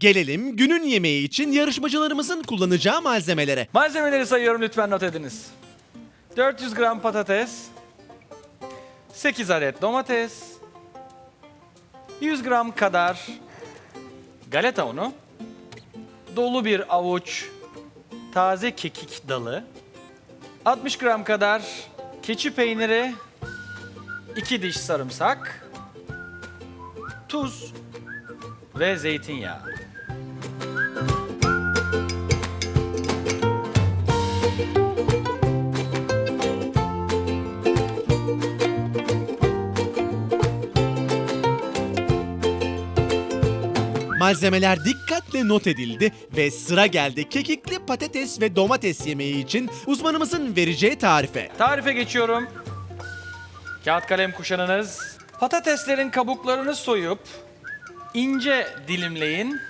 Gelelim günün yemeği için yarışmacılarımızın kullanacağı malzemelere. Malzemeleri sayıyorum lütfen not ediniz. 400 gram patates, 8 adet domates, 100 gram kadar galeta unu, dolu bir avuç taze kekik dalı, 60 gram kadar keçi peyniri, 2 diş sarımsak, tuz ve zeytinyağı. Malzemeler dikkatle not edildi ve sıra geldi kekikli patates ve domates yemeği için uzmanımızın vereceği tarife. Tarife geçiyorum. Kağıt kalem kuşanınız. Patateslerin kabuklarını soyup ince dilimleyin.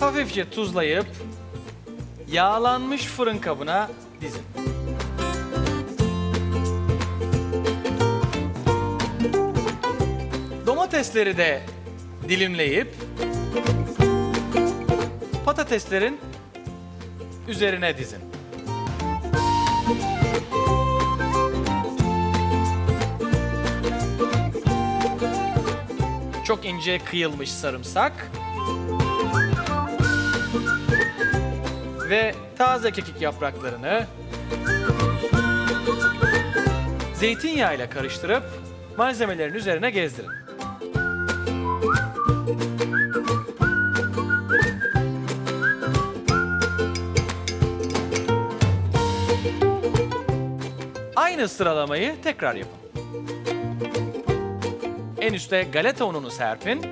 Hafifçe tuzlayıp yağlanmış fırın kabına dizin. Domatesleri de dilimleyip patateslerin üzerine dizin. Çok ince kıyılmış sarımsak ve taze kekik yapraklarını zeytinyağıyla karıştırıp malzemelerin üzerine gezdirin. Aynı sıralamayı tekrar yapın. En üste galeta ununu serpin.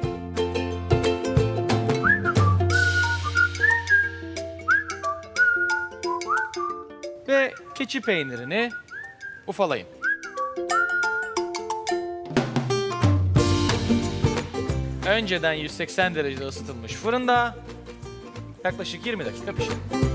Ve keçi peynirini ufalayın. Önceden 180 derecede ısıtılmış fırında yaklaşık 20 dakika pişirin.